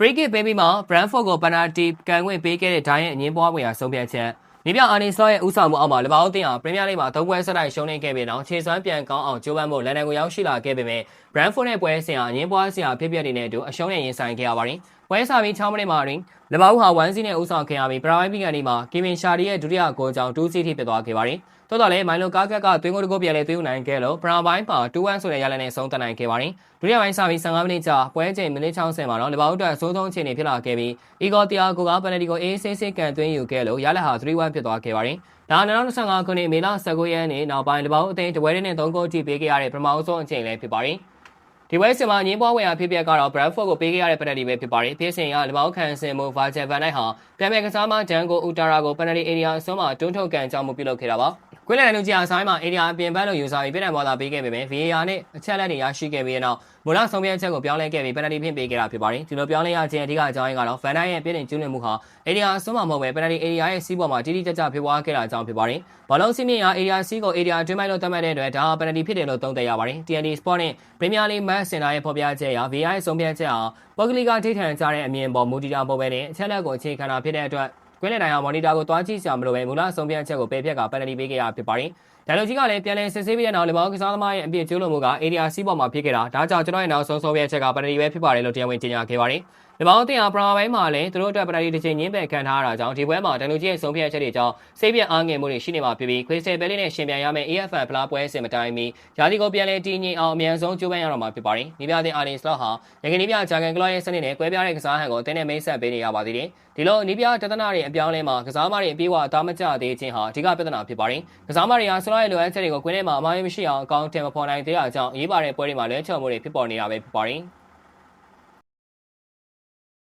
free kick ပေးပြီးမှ Brentford ကို penalty ကန်ခွင့်ပေးခဲ့တဲ့ဒိုင်းရဲ့အငင်းပွားဝင်ရာဆုံးဖြတ်ချက်နီးပြအာနီဆော့ရဲ့ဥဆောင်မှုအောက်မှာလပောင်းတင်အောင်ပရီးမီးယားလိမှာသုံးပွဲဆက်တိုက်ရှုံးနေခဲ့ပြီးနောက်ခြေစွမ်းပြန်ကောင်းအောင်ကြိုးပမ်းဖို့လန်ဒန်ကိုရောက်ရှိလာခဲ့ပေမဲ့ Brentford နဲ့ပွဲစဉ်ဟာအငင်းပွားစရာဖြစ်ပျက်နေတဲ့အတူအရှုံးနဲ့ရင်ဆိုင်ခဲ့ရပါတယ်။ ပွဲစားပြီး6မိနစ်မှာတွင်လပောင်းဟာ1စီးနဲ့ဥဆောင်ခဲ့ရပြီးပရာဝိုင်ပီကန်ဒီမှာကီဗင်ရှာဒီရဲ့ဒုတိယဂိုးကြောင့်2စီးထိဖြစ်သွားခဲ့ပါတယ်။တော်တော်လေးမိုင်လိုကားကက်ကသွင်းကိုတကိုပြန်လဲသွင်းနိုင်ခဲ့လို့ပရာဝိုင်မှာ2-1ဆိုတဲ့ရလနဲ့ဆုံးသက်နိုင်ခဲ့ပါတယ်။ဒုတိယပိုင်းစပြီး15မိနစ်ကြာပွဲချိန်မိနစ်60မှာတော့လပောင်းအတွက်အဆိုးဆုံးအခြေအနေဖြစ်လာခဲ့ပြီးအီဂေါတီယာကိုကပန်နတီကိုအေးဆေးဆေးကန်သွင်းယူခဲ့လို့ရလက်ဟာ3-1ဖြစ်သွားခဲ့ပါတယ်။ဒါ2025ခုနှစ်မေလ19ရက်နေ့နောက်ပိုင်းလပောင်းအသင်းတပွဲနဲ့3ဂိုးထိပေးခဲ့ရတဲ့ပထမဆုံးအချိန်လည်းဖြစ်ပါတယ်။ ဒီဝဲစင်မှာငင်းပွားဝင်ရာဖြစ်ပျက်ကတော့ Bradford ကိုပေးခဲ့ရတဲ့ penalty ပဲဖြစ်ပါတယ်။ဖြစ်စဉ်ကလပောင်းခံစင်မှု Virgil van Dijk ဟာပြန်မဲ့ကစားမဒန်ကိုဥတာရာကို penalty area အစွန်းမှာတွန်းထုတ်ကန်ကြောင်းမှုပြုလုပ်ခဲ့တာပါ။ ကွင်းလန်လူကြီးအဆိုင်မှာ area အပြင်ဘက်လို့ယူဆပြီးပြည်နယ်ဘောလာပေးခဲ့ပေမဲ့ VAR နဲ့အချက်လက်တွေရရှိခဲ့ပြီးတဲ့နောက်မူလဆုံးဖြတ်ချက်ကိုပြောင်းလဲခဲ့ပြီး penalty ဖြင့်ပေးခဲ့တာဖြစ်ပါတယ်။ဒီလိုပြောင်းလဲရခြင်းအဓိကအကြောင်းရင်းကတော့ Van Dijk ရဲ့ပြည်နယ်ကျူးလွန်မှုဟာ area အစွန်းမှာမဟုတ်ပဲ penalty area ရဲ့စီးပေါ်မှာတိတိကျကျဖြစ်ပွားခဲ့တာကြောင့်ဖြစ်ပါတယ်။ဘောလုံးစီးမြင့်ရာ area စီးကို area အတွင်းပိုင်းလို့သတ်မှတ်တဲ့အတွက်ဒါဟာ penalty ဖြစ်တယ်လို့သုံးသပ်ရပါတယ်။ TNT Sport နဲ့ Premier League Match Center ရဲ့ဖော်ပြချက်အရ VAR ရဲ့ဆုံးဖြတ်ချက်ဟာပေါကလီကထိထန်ကြတဲ့အမြင်ပေါ်မူတည်တာပေါ်ပဲနဲ့အချက်လက်ကိုအခြေခံတာဖြစ်တဲ့အတွက် ကွင်းလည်တိုင်းဟာမော်နီတာကိုတွားကြည့်ကြမလို့ပဲမူလဆုံးဖြတ်ချက်ကိုပယ်ဖြတ်ကပန်နတီပေးခဲ့ရဖြစ်ပါတယ်။ဒန်လိုကြီးကလည်းပြန်လည်စစ်ဆေးပြီးတဲ့နောက်လေဘောင်းကစားသမားရဲ့အပြစ်ကျိုးလွန်မှုက area C ပေါ်မှာဖြစ်ခဲ့တာဒါကြောင့်ကျွန်တော်ရဲ့နောက်ဆုံးဆုံးဖြတ်ချက်ကပန်နတီပဲဖြစ်ပါတယ်လို့တရားဝင်ကြေညာခဲ့ပါတယ်။ လေဘောင်းတင်ဟာပရာပိုင်းမှာလည်းသူတို့အတွက်ပန်နတီတစ်ချိန်ညင်းပယ်ခံထားရတာကြောင့်ဒီပွဲမှာဒန်လိုကြီးရဲ့ဆုံးဖြတ်ချက်တွေကြောင့်စိတ်ပြတ်အားငယ်မှုတွေရှိနေမှာဖြစ်ပြီးခွေးဆယ်ပဲလေးနဲ့ရှင်ပြန်ရမယ့် AFN ဖလားပွဲစဉ်မတိုင်မီယာဒီကိုပြန်လည်တည်ငြိမ်အောင်အမြန်ဆုံးကြိုးပမ်းရတော့မှာဖြစ်ပါတယ်။ဒီပြတဲ့အာလင်စလော့ဟာရခိုင်နီးပြဂျာကန်ကလော့ရဲ့စနစ်နဲ့ကွဲပြားတဲ့ကစားဟန်ကိုတင်းနဲ့မိတ်ဆက်ပေးနေရပါသေးတယ်။ဒီလိုနီးပြတသနာတွေအပြောင်းလဲမှာကစားမတွေအပြေးအဝအသားမကျသေးခြင်းဟာအဓိကပြဿနာဖြစ်ပါတယ်။ကစားမတွေဟာဆလော့ရဲ့လိုအပ်ချက်တွေကိုကွင်းထဲမှာအမှားမရှိအောင်အကောင့်တင်မဖော်နိုင်သေးတာကြောင့်အရေးပါတဲ့ပွဲတွေမှာလဲချော်မှုတွေဖြစ်ပေါ်နေတာပဲဖြစ်ပါတယ်။